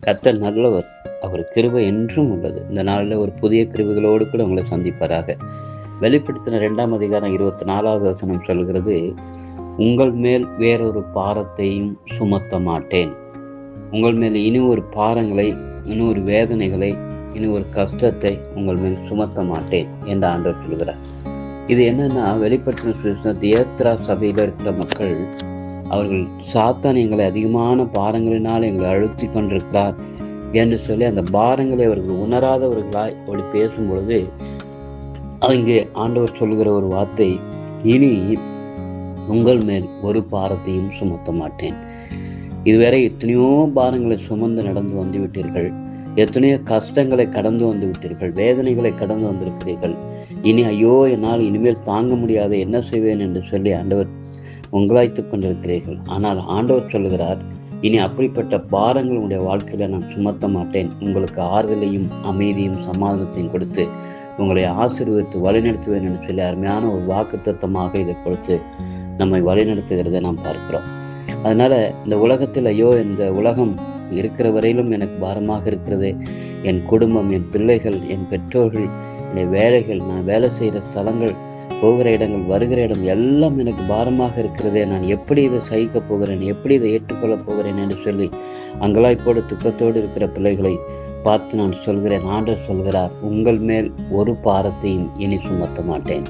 கர்த்தர் நல்லவர். அவர் கிருபை என்றும் உள்ளது. இந்த நாளில் ஒரு புதிய கிருபைகளோடு கூட உங்களை சந்திப்பாராக. வெளிப்படுத்தின ரெண்டாம் அதிகாரம் இருபத்தி நாலாவது வசனம் சொல்கிறது உங்கள் மேல் வேறொரு பாரத்தையும் சுமத்த மாட்டேன். உங்கள் மேல் இனி ஒரு பாரங்களை இனி ஒரு வேதனைகளை இனி ஒரு கஷ்டத்தை உங்கள் மேல் சுமத்த மாட்டேன் என்று ஆண்டவர் சொல்கிறார். இது என்னன்னா வெளிப்படுத்தின சுவிசேஷம் ஏத்ரா சபையில் இருக்கிற மக்கள் அவர்கள் சாத்தான் எங்களை அதிகமான பாரங்களினால் எங்களை அழுத்தி கொண்டிருக்கிறார் என்று சொல்லி அந்த பாரங்களை அவர்கள் உணராதவர்களாய் அப்படி பேசும் பொழுது அங்கே ஆண்டவர் சொல்லுகிற ஒரு வார்த்தை இனி உங்கள் மேல் ஒரு பாரத்தையும் சுமத்த மாட்டேன். இதுவரை எத்தனையோ பாரங்களை சுமந்து நடந்து வந்து விட்டீர்கள் எத்தனையோ கஷ்டங்களை கடந்து வந்து விட்டீர்கள் வேதனைகளை கடந்து வந்திருக்கிறீர்கள். இனி ஐயோ என்னால் இனிமேல் தாங்க முடியாத. என்ன செய்வேன்? என்று சொல்லி ஆண்டவர் உங்களாய்த்துக் கொண்டிருக்கிறீர்கள். ஆனால் ஆண்டவர் சொல்லுகிறார் இனி அப்படிப்பட்ட பாரங்கள் உடைய வாழ்க்கையில நான் சுமத்த மாட்டேன். உங்களுக்கு ஆறுதலையும் அமைதியும் சமாதானத்தையும் கொடுத்து உங்களை ஆசீர்வதித்து வழிநடத்துவேன் என்று சொல்லி அருமையான ஒரு வாக்கு தத்தமாக இதை கொடுத்து நம்மை வழிநடத்துகிறதை நாம் பார்க்கிறோம். அதனால இந்த உலகத்தில் ஐயோ இந்த உலகம் இருக்கிற வரையிலும் எனக்கு பாரமாக இருக்கிறது. என் குடும்பம் என் பிள்ளைகள் என் பெற்றோர்கள் என் வேலைகள் நான் வேலை செய்கிற ஸ்தலங்கள் போகிற இடங்கள் வருகிற இடம் எல்லாம் எனக்கு பாரமாக இருக்கிறதே. நான் எப்படி இதை சகிக்கப் போகிறேன்? எப்படி இதை ஏற்றுக்கொள்ளப் போகிறேன் என்று சொல்லி அங்கலாய்ப்போடு துக்கத்தோடு இருக்கிற பிள்ளைகளை பார்த்து நான் சொல்கிறேன். ஆண்டவர் சொல்கிறார் உங்கள் மேல் ஒரு பாரத்தையும் இனி சுமத்த மாட்டேன்.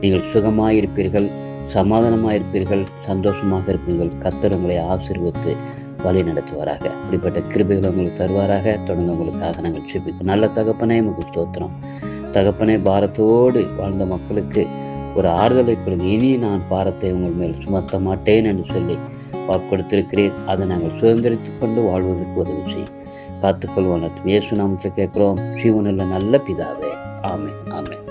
நீங்கள் சுகமாயிருப்பீர்கள் சமாதானமாயிருப்பீர்கள் சந்தோஷமாக இருப்பீர்கள். கர்த்தர் உங்களை வழி நடத்துவாராக. அப்படிப்பட்ட கிருபைகள் உங்களுக்கு தருவாராக. தொடர்ந்து உங்களுக்காக நாங்கள் சிப்பிக்கும் நல்ல தகப்பனே உங்களுக்கு ஸ்தோத்திரம். தகப்பனே பாரத்தோடு வாழ்ந்த மக்களுக்கு ஒரு ஆறுதலை கொடுங்க இனி நான் பாரத்தை உங்கள் மேல் சுமத்த மாட்டேன் என்று சொல்லி வாக்கு கொடுத்திருக்கிறேன் அதை நாங்கள் சுதந்திரித்துக் கொண்டு வாழ்வதற்கு உதவி செய்யும் காத்துக்கொள்வோம். இயேசு நாமத்தில் கேட்குறோம். ஜீவனில் நல்ல பிதாவே. ஆமே ஆமே